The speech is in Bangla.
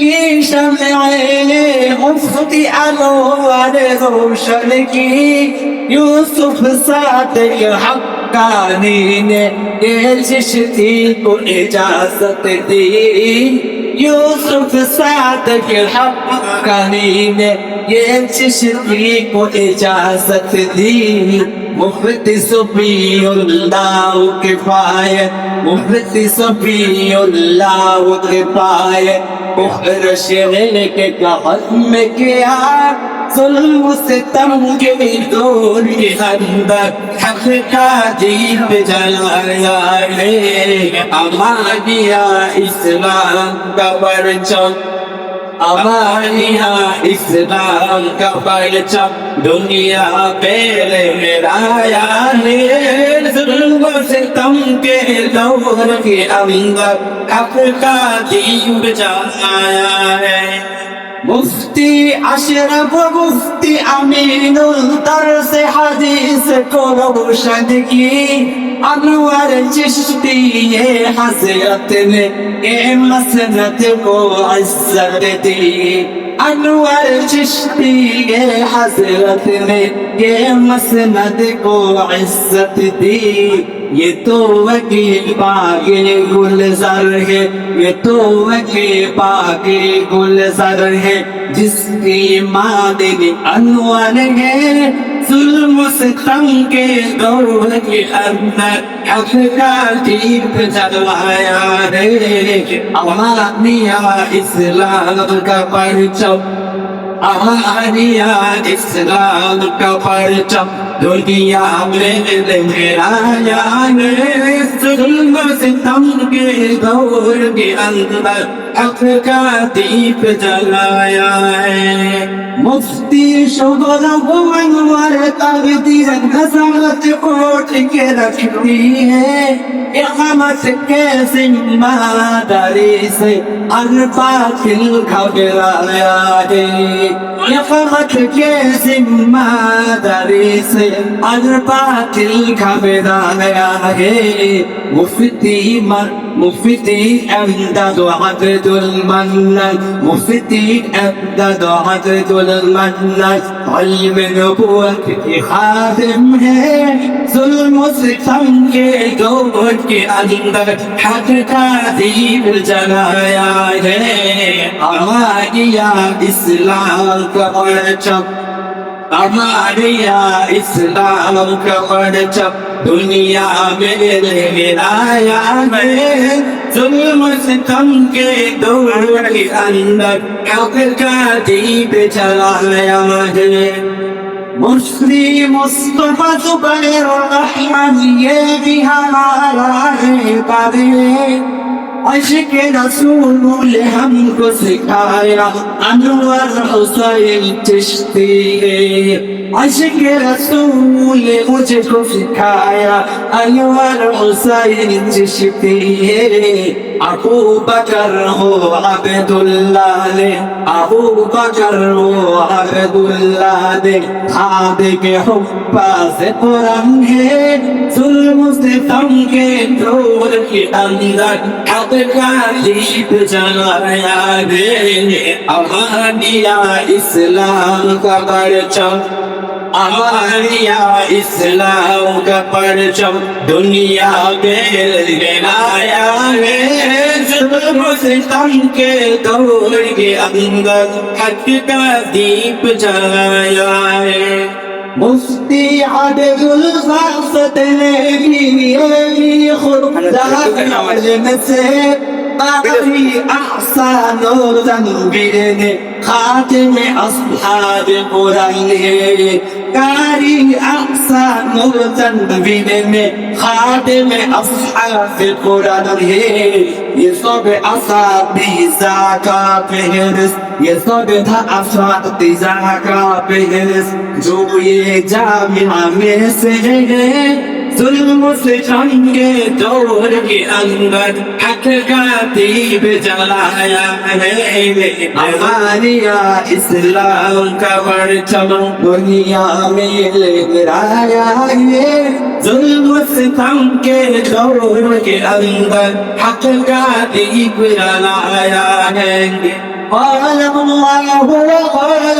কি সামনে আইলে মুফতি আনোয়ার রোশন কি ইউসুফ সাদিক হক্কানি নে এ চিশতি কো ইজাজত দি ইউসুফ সাদিক হক্কানি নে এ চিশতি কো ইজাজত দি মুফতি সুবিউল্লাহ কিফায়ত মুফতি সুবিউল্লাহ কিফায়ত मुखर शेर के कहन में क्या जुल्म से तम के दौर के अंदर हक का दीप जलाया है हमारिया इस्लाम का परचम আমানিয়া ইসলাম কা পরচম দুনিয়া পেলে মেরায়া নে जुल्म से तम के दौर के अंदर हक का दीप মুফতি আশরাফ মুফতি আমিনুল তার হাদিস করব সাদকি আনোয়ার চিশতি এ हजरत নে এ मसनत কো अज्जत अनवर चिश्ती गे हजरत ने ये मसनद को इज्जत दी ये तो वकील पागे गुलजार है ये तो वकील पागे गुलजार है जिसकी मादिनी अनवर है zulmustanke dawlati anna afkaatir jalwaya re আমার আপনি আমার ইসলাম কা পারচম আমার ইসলাম কা পারচম दुनिया में जुल्म सितम के दौर के अंदर हक का दीप जलाया है মুফতি সকল ভগবান তাবিদিয়ান নসালত को टिके रखती है इकामत के जिम्मेदारी से अनपाखिल घबराया है इकामत के जिम्मेदारी से अनपाखिल घबराया है मुफ्ती मर মুফতি এমদাদ হজরতুল মান্নান মুফতি এমদাদ হজরতুল মান্নান علم نبوت کی خادم ہے ظلم و ستم کے گوہر کے اندر حق کا دیر جلایا ہے آماریہ اسلام کا پرچم آماریہ اسلام کا پرچم दुनिया में हिराया में जुल्म से थम के दौड़ के अंदर कब्र का दीप चलाया है मुस्लिम मुस्तफा जुबैर रहमान ये भी हमारा है عشق رسول ہم کو سکھایا انور حسین چشتی عشق رسول مجھ کو سکھایا انور حسین چشتی ابو بکر ہو عبداللہ نے ابو بکر ہو عبداللہ نے خادم حبہ سے قرآن ہے संकेत और के अंदर अब का दीप जलाया रे अमानिया इस्लाम का परचम हमारिया इस्लाम का परचम दुनिया में गिराया रे सितम के दौर के अंदर हक का दीप जलाया है মুফতি হাবিবুল ফাসত নে ভি খুরদ আলম সে বাকি আহসান নূর জনবীর নে খাতেম আসহাব কুরআন কারি আহসান নূর জনবীর নে খাতেম আসহাব কুরআন হে ये सब असाबी يثبت أفراد تزاكا بهس جوي جامعة مسيح जुल्म से जंगे दौर के अंदर हक का दीप जलाया है हमारिया इस्लाम का परचम दुनिया में लहराया है जुल्म से के दौर के अंदर हक का दीप जलाया है قال الله وقال